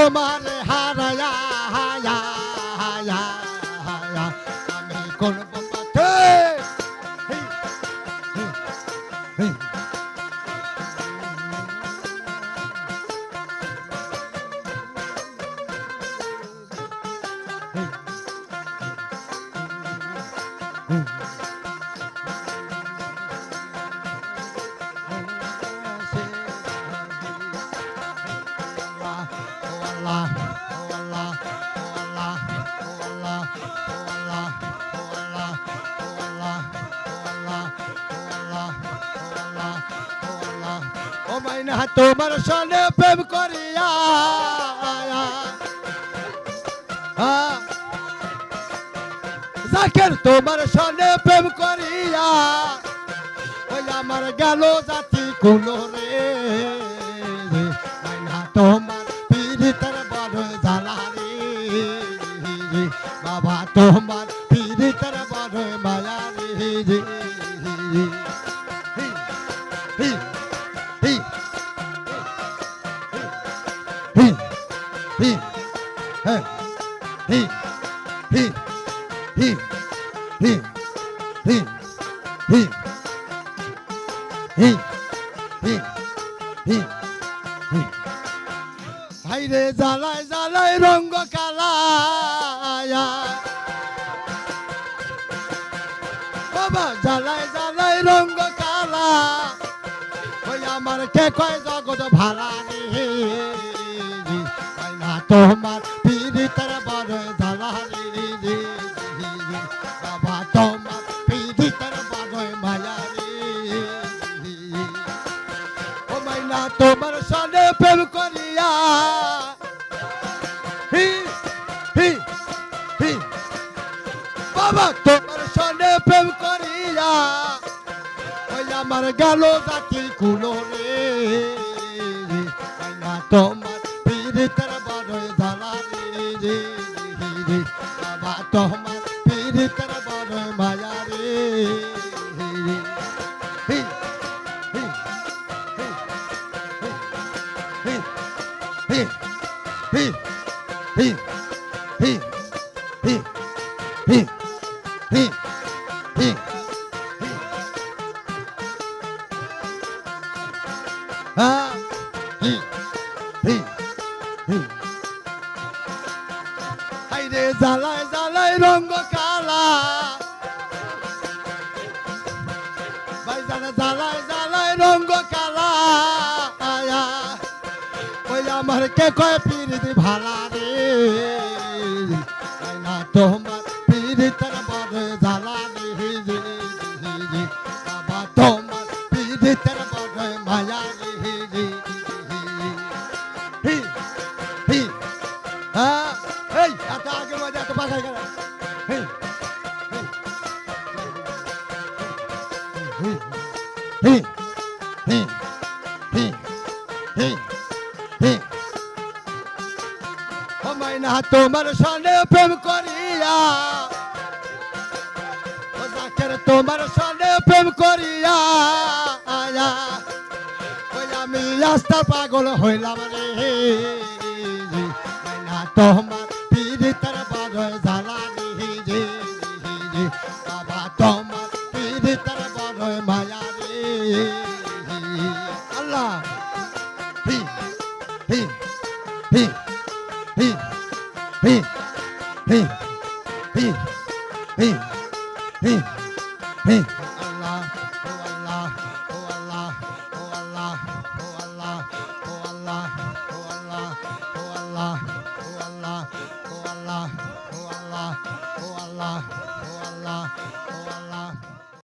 তোমার হারায়া হায়া হায়া হায়া। আমি করব পথে। তোমার সনে প্রেম করিয়া। জাকের তোমার সনে প্রেম করিয়া, ওই আমার গেল জাতি কোন রে। না তোমার পীড়িতের বড় জ্বালা রে। বাবা, তোমার হি, হ্যাঁ, হি, হি, হি, হি, হি, হি, হি, হি, হি, হি। হাইরে জ্বালায় জ্বালায় রঙ্গ কালায়া বাবা জ্বালায় জ্বালায় রঙ্গ কালা ওই আমার কে কয় জগৎ ভাড়া রে ওই না তোমার পীড়িতের বড় জ্বালা রে রে, রে। বাবা তোমার পীড়িতের বড় মায়া রে ও মাইনা তোমার সনে প্রেম করিয়া। হি হি হি। বাবা তোমার সনে প্রেম করিয়া। ওই আমার গেল he, he, he, he, he, he, he. Ah. আমার কে কয় পিরিতি ভালা রে না তোমার পিরিতের বড় জ্বালা রে। বাবা তোমার পিরিতের বড় মায়া রে হি হি হ্যাঁ এই এত আগে মজা এত পাখায় গেল হি হি হি হি হি হি মাইনা তোমার সনে প্রেম করিয়া। তোমার সনে প্রেম করিয়া। আয়া আমি রাস্তা পাগল হইলাম রে। তোমার পীড়িতের Ei, ei, ei.